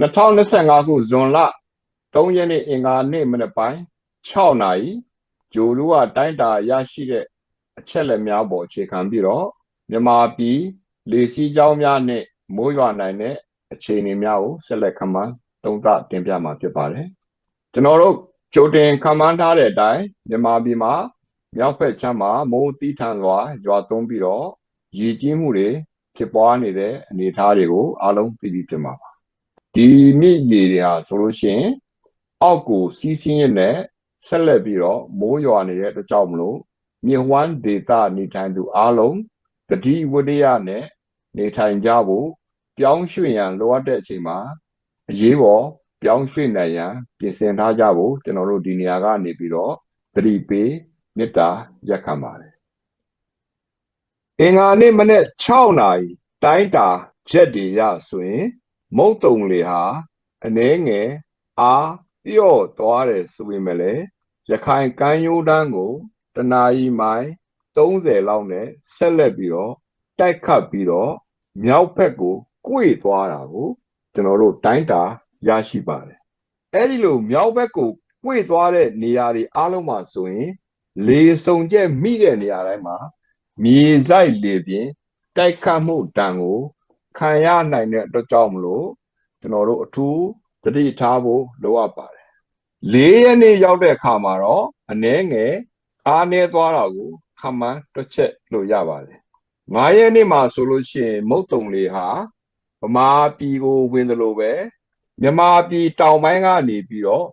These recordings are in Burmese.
2025ခုဇွန်လ3ရက်နေ့အင်္ဂါနေ့မနက်ပိုင်း6နာရီဂျိုလူကတိုင်းတာရရှိတဲ့အချက်လက်များပေါ်အခြေခံပြီးတော့မြန်မာပြည်လေစီးကြောင်းများနဲ့မိုးရွာနိုင်တဲ့အခြေအနေများကိုဆက်လက်ခန့်မှန်းသုံးသပ်တင်ပြမှာဖြစ်ပါတယ်ကျွန်တော်တို့ကြိုတင်ခန့်မှန်းထားတဲ့အတိုင်းမြန်မာပြည်မှာမြောက်ဘက်ခြမ်းမှာမိုးတီးထန်စွာရွာသွန်းပြီးတော့ရည်ကြီးမှုတွေဖြစ်ပွားနေတဲ့အနေအထားတွေကိုအားလုံးသိပြီးဖြစ်မှာပါ ဒီမြစ်ရေတွေဟာဆိုလို့ရှိရင်အောက်ကိုစီးဆင်းရနဲ့ဆက်လက်ပြီးတော့မိုးရွာနေတဲ့အတွက်ကြောင့်မလို့မြေဝမ်းဒေတာနေထိုင်သူအားလုံးတတိဝတ္တရနဲ့နေထိုင်ကြဖို့ပြောင်းရွှေ့ရန်လိုအပ်တဲ့အချိန်မှာအရေးပေါ်ပြောင်းရွှေ့နိုင်ရန်ပြင်ဆင်ထားကြဖို့ကျွန်တော်တို့ဒီနေရာကနေပြီးတော့သတိပေးမေတ္တာရက်ခံပါတယ်အင်္ဂါနေ့မနေ့6နာရီတိုင်းတာချက်တွေရဆိုရင် မုတ်တုံလေဟာအနှဲငယ်အားပြော့သွားတယ်ဆိုပေမဲ့လည်းရခိုင်ကမ်းရိုးတန်းကိုတနာရီမိုင်30လောက်နဲ့ဆက်လက်ပြီးတော့တိုက်ခတ်ပြီးတော့မြောက်ဘက်ကိုကွေ့သွားတာကိုကျွန်တော်တို့တိုင်းတာရရှိပါတယ်အဲ့ဒီလိုမြောက်ဘက်ကိုကွေ့သွားတဲ့နေရာတွေအားလုံးမှာဆိုရင် လေစုံကျက်မိတဲ့နေရာတိုင်းမှာမြေဆိုင်လေပြင်တိုက်ခတ်မှုတန်ကို ခံရနိုင်တဲ့အတွက်ကြောင့်မလို့ကျွန်တော်တို့အထူးသတိထားဖို့လိုအပ်ပါတယ်၄ရက်နေ့ရောက်တဲ့အခါမှာတော့အနှဲငယ်အားနည်းသွားတာကိုခမှန်းတွက်ချက်လို့ရပါတယ်၅ရက်နေ့မှာဆိုလို့ရှိရင်မုတ်တုံလေးဟာဗမာပြည်ကိုဝင်တယ်လို့ပဲမြန်မာပြည်တောင်ပိုင်းကနေပြီးတော့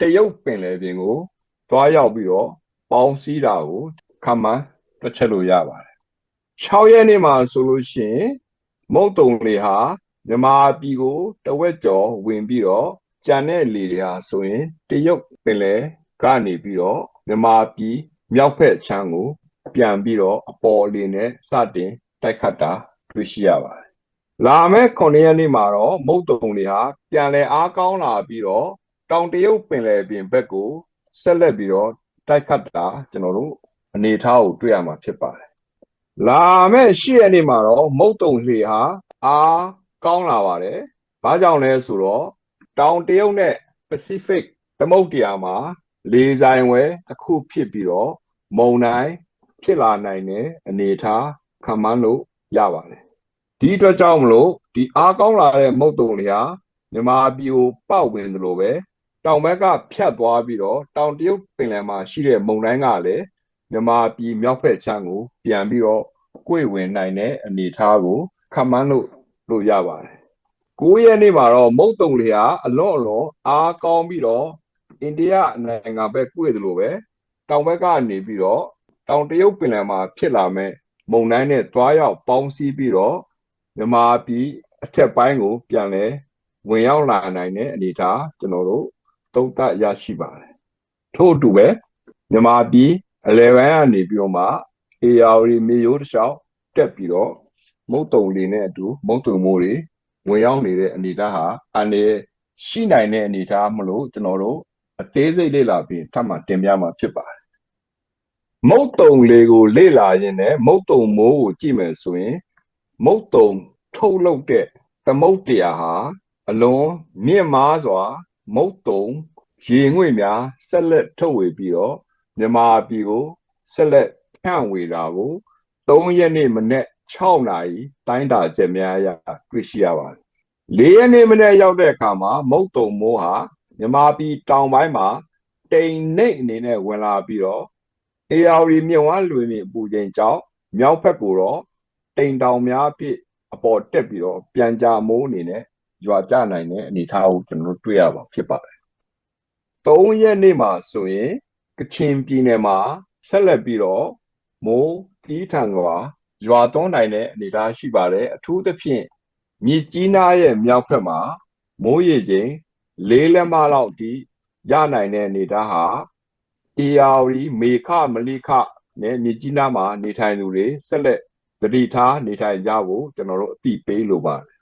တရုတ်ပင်လယ်ပြင်ကိုသွားရောက်ပြီးတော့ပေါင်းစည်းတာကိုခမှန်းတွက်ချက်လို့ရပါတယ်6ရက်နေ့မှာဆိုလို့ရှိရင် မုတ်တုံလေးဟာမြန်မာပြည်ကိုတဝက်ကျော်ဝင်ပြီးတော့ကြံတဲ့လေတွေဟာဆိုရင်တရုတ်ပင်လယ်ကနေပြီးတော့မြန်မာပြည်မြောက်ဖက်ခြမ်းကို ပြန်ပြီးတော့အပေါ်လေနဲ့စတင်တိုက်ခတ်တာတွေ့ရှိရပါတယ်။လာမယ့်9ရက်နေ့မှာတော့မုတ်တုံတွေဟာပြန်လည်အားကောင်းလာပြီးတော့တောင်တရုတ်ပင်လယ်ပြင်ဘက်ကိုဆက်လက်ပြီးတော့တိုက်ခတ်တာကျွန်တော်တို့အနေအထားကိုတွေ့ရမှာဖြစ်ပါတယ်။ လာမယ့်10ရက်နေ့မှာတော့မုတ်တုံလေဟာအားကောင်းလာပါတယ်။ဘာကြောင့်လဲဆိုတော့တောင်တရုတ်နဲ့ Pacific သမုဒ္ဒရာမှာလေဆိုင်ဝဲတစ်ခုဖြစ်ပြီးတော့မုံတိုင်းဖြစ်လာနိုင်တဲ့အနေအထားခံမှန်းလို့ရပါတယ်ဒီအတွက်ကြောင့်မလို့ဒီအားကောင်းလာတဲ့မုတ်တုံတွေဟာမြန်မာပြည်ကိုပောက်ဝင်သလိုပဲတောင်ဘက်ကဖြတ်သွားပြီးတော့တောင်တရုတ်ပင်လယ်မှာရှိတဲ့မုံတိုင်းကလည်း မြန်မာပြည်မြောက်ဘက်ခြမ်းကိုပြန်ပြီးတော့ကိုယ်ဝင်နိုင်တဲ့အနေအထားကိုခံမှန်းလို့လို့ရပါတယ်9ရက်နေ့မှာတော့မုတ်တုံလေဟာအလွန်အလွန်အားကောင်းပြီးတော့အိန္ဒိယနိုင်ငံဘက်ကွေ့တယ်လို့ပဲတောင်ဘက်ကနေပြီးတော့တောင်တရုတ်ပင်လယ်မှာဖြစ်လာမဲ့မုန်တိုင်းနဲ့တွားရောက်ပေါင်းစည်းပြီးတော့မြန်မာပြည်အထက်ပိုင်းကို ပြန်လဲဝင်ရောက်လာနိုင်တဲ့အနေအထားကျွန်တော်တို့သုံးသပ်ရရှိပါတယ်ထို့အတူပဲမြန်မာပြည် အလဲပိုင်းကနေပြီးတော့မှ AR မြေရိုးတစ်လျှောက်တက်ပြီးတော့မုတ်တုံလေးနဲ့အတူမုတ်တုံမိုးတွေဝင်ရောက်နေတဲ့အနေအထားဟာအနေရှိနိုင်တဲ့အနေအထားမလို့ကျွန်တော်တို့အသေးစိတ်လေ့လာပြီးထပ်မံတင်ပြမှာဖြစ်ပါတယ်မုတ်တုံလေးကိုလေ့လာရင်လည်းမုတ်တုံမိုးကိုကြည့်မယ်ဆိုရင် မုတ်တုံထုတ်လုပ်တဲ့သမုတ်တရားဟာအလွန်မြင့်မားစွာ မုတ်တုံရေငွေ့များဆက်လက်ထုတ်ဝေပြီးတော့ မြန်မာပြည်ကိုဆက်လက်ဖြန့်ဝေတာကို3ရက်နေ့မနေ့6နာရီတိုင်းတာချက်များအရတွေ့ရှိရပါတယ်။၄ရက်နေ့မနေ့ရောက်တဲ့အခါမှာမုတ်တုံမိုးဟာမြန်မာပြည်တောင်ပိုင်းမှာတိမ်နှိပ်အနေနဲ့ဝင်လာပြီးတော့အေယာရီမြဝန်းလွေမြေပူချိန်ကြောင့်မြောက်ဘက်ကိုတော့တိမ်တောင်များဖြစ်အပေါ်တက်ပြီးတော့ပြန်ကြမိုးအနေနဲ့ရွာကျနိုင်တဲ့အနေအထားကိုကျွန်တော်တို့တွေ့ရပါဖြစ်ပါတယ်။၃ရက်နေ့မှာဆိုရင် ကချင်ပြည်နယ်မှာဆက်လက်ပြီးတော့မိုးတီးထန်စွာရွာသွန်းနိုင်တဲ့အနေအထားရှိပါတယ်အထူးသဖြင့်မြစ်ကြီးနားရဲ့မြောက်ဘက်မှာမိုးရေချိန်လေးလက်မလောက်ဒီရနိုင်တဲ့အနေအထားဟာ AR မေခမလိခနဲ့မြကြီးနားမှာနေထိုင်သူတွေဆက်လက်တတိထားနေထိုင်ကြဖို့ကျွန်တော်တို့အသိပေးလိုပါတယ်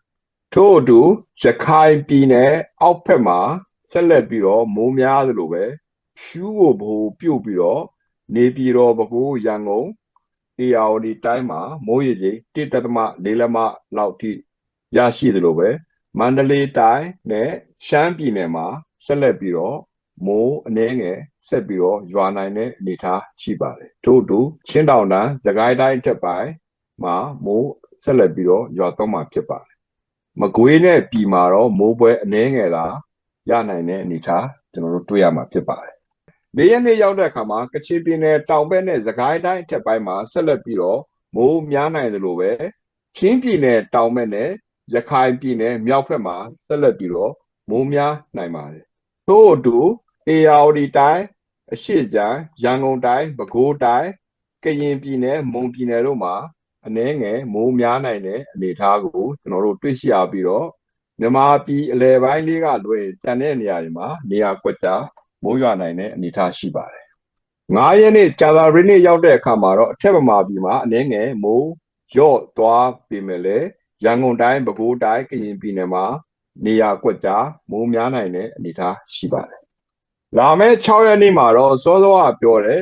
ထို့အတူရခိုင်ပြည်နယ်အောက်ဘက်မှာဆက်လက်ပြီးတော့မိုးများသလိုပဲ ဖြူးကိုဘိုးပြုတ်ပြီးတော့နေပြည်တော်ပဲခူးရန်ကုန် AR တိုင်းမှာမိုးရေချိန်1.4လက်မလောက်ထိရရှိသလိုပဲမန္တလေးတိုင်းနဲ့ရှမ်းပြည်နယ်မှာဆက်လက်ပြီးတော့မိုးအနည်းငယ်ဆက်ပြီးတော့ရွာနိုင်တဲ့အနေအထားရှိပါတယ်ထို့အတူချင်းတောင်တန်းသခိုင်းတိုင်းထက်ပိုင်းမှာမိုးဆက်လက်ပြီးတော့ရွာတော့မှာဖြစ်ပါတယ်မကွေးနဲ့ပြည်မှာတော့မိုးပွဲအနည်းငယ်သာရနိုင်တဲ့အနေအထားကျွန်တော်တို့တွေ့ရမှာဖြစ်ပါတယ် နေရက်နေ့ရောက်တဲ့အခါမှာကချင်ပြည်နယ်တောင်ဘက်နဲ့သခိုင်းတိုင်းအထက်ပိုင်းမှာဆက်လက်ပြီးတော့မိုးများနိုင်တယ်လို့ပဲချင်းပြည်နယ်တောင်ဘက်နဲ့ရခိုင်ပြည်နယ်မြောက်ဘက်မှာဆက်လက်ပြီးတော့မိုးများနိုင်ပါတယ်ထို့အတူအေယာဝတီတိုင်းအရှိချမ်းရန်ကုန်တိုင်းပဲခူးတိုင်းကရင်ပြည်နယ်မွန်ပြည်နယ်တို့မှာအနည်းငယ်မိုးများနိုင်တဲ့အနေအထားကိုကျွန်တော်တို့တွေ့ရှိရပြီးတော့မြန်မာပြည်အလဲပိုင်းလေးကလွယ်တန်တဲ့နေရာတွေမှာနေရာကွက်ကြား မိုးရွာနိုင်တဲ့အနေအထားရှိပါတယ်။9ရက်နေ့ကြာသပတေးနေ့ရောက်တဲ့အခါမှာတော့အထက်ပမာပြည်မှာအနည်းငယ်မိုးရော့သွားပြီမဲ့လေရန်ကုန်တိုင်းပဲခူးတိုင်းကရင်ပြည်နယ်မှာနေရာကွက်ကြားမိုးများနိုင်တဲ့အနေအထားရှိပါတယ်။လာမယ့်6ရက်နေ့မှာတော့စောစောကပြောတဲ့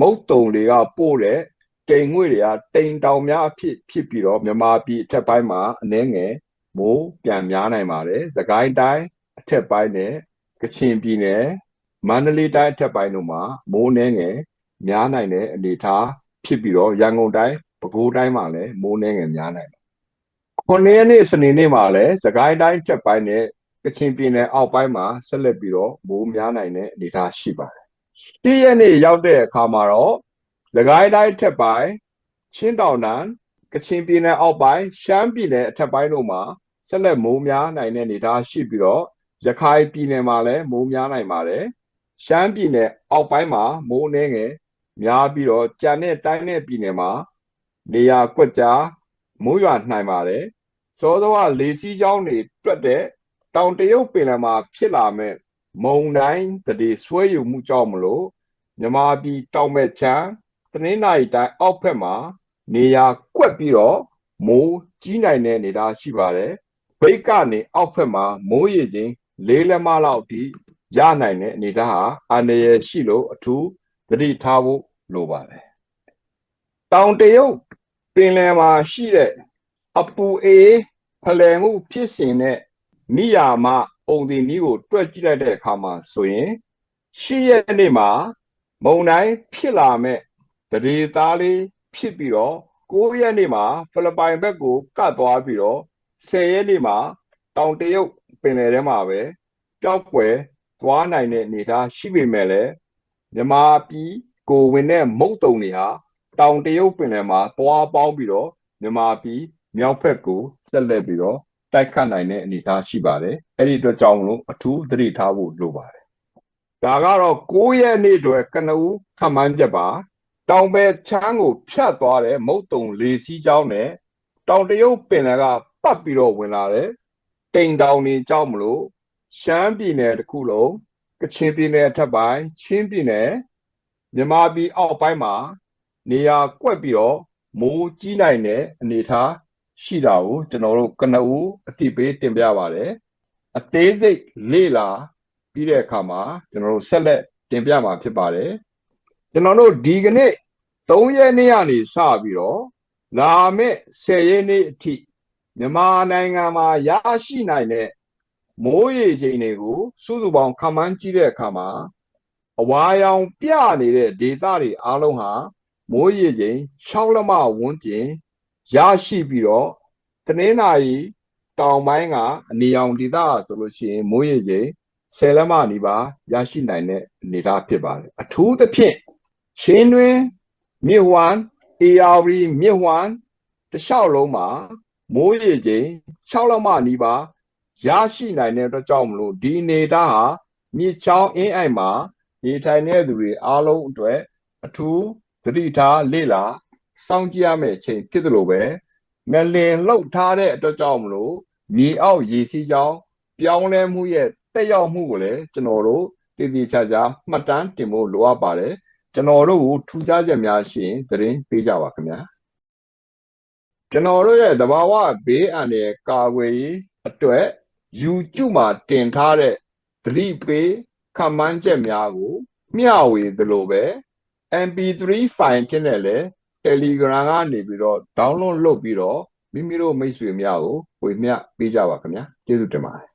မုတ်တုံတွေကပို့တဲ့တိမ်ငွေတွေကတိမ်တောင်များအဖြစ်ဖြစ်ပြီးတော့မြန်မာပြည်အထက်ပိုင်းမှာအနည်းငယ်မိုးပြန်များနိုင်ပါတယ်။သခိုင်းတိုင်းအထက်ပိုင်းနဲ့ကချင်ပြည်နယ် မန္တလေးတိုင်းအထက်ပိုင်းတို့မှာမိုးနှဲငယ်များနိုင်တဲ့အနေအထားဖြစ်ပြီးတော့ရန်ကုန်တိုင်းပဲခူးတိုင်းမှာလည်းမိုးနှဲငယ်များနိုင်တယ်။ခုနှစ်ရက်နေ့စနေနေ့မှာလည်းသခိုင်းတိုင်းအထက်ပိုင်းနဲ့ကချင်ပြည်နယ်အောက်ပိုင်းမှာဆက်လက်ပြီးတော့မိုးများနိုင်တဲ့အနေအထားရှိပါတယ်။ဒီရက်နေ့ရောက်တဲ့အခါမှာတော့လကိုင်းတိုင်းထက်ပိုင်းချင်းတောင်တန်းကချင်ပြည်နယ်အောက်ပိုင်းရှမ်းပြည်နယ်အထက်ပိုင်းတို့မှာဆက်လက်မိုးများနိုင်တဲ့အနေအထားရှိပြီးတော့ရခိုင်ပြည်နယ်မှာလည်းမိုးများနိုင်ပါတယ် ရှမ်းပြည်နယ်အောက်ပိုင်းမှာမိုးအနည်းငယ်များပြီးတော့ကြံတဲ့တိုင်းနဲ့ပြည်နယ်မှာနေရာကွက်ကြားမိုးရွာနိုင်ပါတယ်စောစောကလေစီးကြောင်းတွေတွက်တဲ့တောင်တရုတ်ပင်လယ်မှာဖြစ်လာမဲ့မုန်တိုင်းတည်းဆွဲယူမှုကြောင့်မလို့မြမာပြည်တောင်မဲ့ချမ်းတနင်္လာရီတိုင်းအောက်ဘက်မှာ နေရာကွက်ပြီးတော့မိုးကြီးနိုင်တဲ့အနေအထားရှိပါတယ်ဘိတ်ကနေအောက်ဘက်မှာမိုးရေချင်းလေးလက်မလောက်အထိ ရနိုင်တဲ့အနေအထားဟာအန္တရာယ်ရှိလို့အထူးသတိထားဖို့လိုပါတယ်တောင်တရုတ်ပင်လယ်မှာရှိတဲ့အပူအေးဖလှယ်မှုဖြစ်စဉ်နဲ့မိယာမပုံဒီနည်းကိုတွက်ကြည့်လိုက်တဲ့အခါမှာဆိုရင်ရှစ်ရက်နေ့မှာမုံတိုင်းဖြစ်လာမဲ့တရေသားလေးဖြစ်ပြီးတော့9ရက်နေ့မှာဖိလစ်ပိုင်ဘက်ကိုကတ်သွားပြီးတော့10ရက်နေ့မှာတောင်တရုတ်ပင်လယ်ထဲမှာပဲပျောက်ကွယ် သွားနိုင်တဲ့အနေအထားရှိပေမဲ့လည်းမြန်မာပြည်ကိုဝင်တဲ့မုတ်တုံတွေဟာတောင်တရုတ်ပင်လယ်မှာသွားပေါင်းပြီးတော့မြန်မာပြည်မြောက်ဘက်ကိုဆက်လက်ပြီးတော့တိုက်ခတ်နိုင်တဲ့အနေအထားရှိပါတယ်အဲ့ဒီအတွက်ကြောင့်မလို့အထူးသတိထားဖို့လိုပါတယ်ဒါကတော့9ရက်နေ့အတွက်ကနဦးခန့်မှန်းချက်ပါတောင်ဘက်ချမ်းကိုဖြတ်သွားတဲ့မုတ်တုံလေစီးကြောင်းနဲ့တောင်တရုတ်ပင်လယ်ကပတ်ပြီးတော့ဝင်လာတဲ့တိမ်တောင်တွေကြောင့်မလို့ ရှမ်းပြည်နယ်တစ်ခုလုံးကချင်ပြည်နယ်အထက်ပိုင်းချင်းပြည်နယ်မြန်မာပြည်အောက်ပိုင်းမှာ နေရာကွက်ပြီးတော့မိုးကြီးနိုင်တဲ့အနေအထားရှိတာကိုကျွန်တော်တို့ကနဦးအတိပေးတင်ပြပါတယ်အသေးစိတ်လေ့လာပြီးတဲ့အခါမှာကျွန်တော်တို့ဆက်လက်တင်ပြမှာဖြစ်ပါတယ်ကျွန်တော်တို့ဒီကနေ့3ရက်နေ့ကနေစပြီးတော့လာမယ့်10ရက်နေ့အထိမြန်မာနိုင်ငံမှာရရှိနိုင်တဲ့ မိုးရေချိန်တွေကိုစုစုပေါင်းခန့်မှန်းကြည့်တဲ့အခါမှာအဝါရောင်ပြနေတဲ့ဒေသတွေအားလုံးဟာမိုးရေချိန်6လက်မဝန်းကျင်ရရှိပြီးတော့တနင်္လာရီတောင်ပိုင်းကအနီရောင်ဒေသဆိုလို့ရှိရင်မိုးရေချိန်10လက်မနီးပါးရရှိနိုင်တဲ့အနေအထားဖြစ်ပါတယ်အထူးသဖြင့်ရှင်းတွင်မြစ်ဝမ်း ARV မြစ်ဝမ်းတစ်လျှောက်လုံးမှာမိုးရေချိန်6လက်မနီးပါး ရရှိနိုင်တဲ့အတွက်ကြောင့်မလို့ဒီနေသားဟာမြစ်ချောင်းအင်းအိုင်မှာနေထိုင်တဲ့သူတွေအားလုံးအတွက်အထူးသတိထားလေ့လာစောင့်ကြည့်ရမယ့်အချိန်ဖြစ်တယ်လို့ပဲငလင်လှုပ်ထားတဲ့အတွက်ကြောင့်မလို့မြေအောက်ရေစီးကြောင်းပြောင်းလဲမှုရဲ့တက်ရောက်မှုကိုလည်းကျွန်တော်တို့တည်တည်ချာချာမှတ်တမ်းတင်ဖို့လိုအပ်ပါတယ်ကျွန်တော်တို့ကိုထူးခြားချက်များရှိရင်သတင်းပေးကြပါခင်ဗျာကျွန်တော်တို့ရဲ့သဘာဝဘေးအန္တရာယ်ကာကွယ်ရေးအတွက် YouTube မှာတင်ထားတဲ့သတိပေးခန့်မှန်းချက်များကို မျှဝေသလိုပဲ MP3 file ဖြစ်နေလေ Telegram ကနေပြီးတော့ download လုပ်ပြီးတော့မိမိတို့မိတ်ဆွေများကိုဝေမျှပေးကြပါခင်ဗျာကျေးဇူးတင်ပါတယ်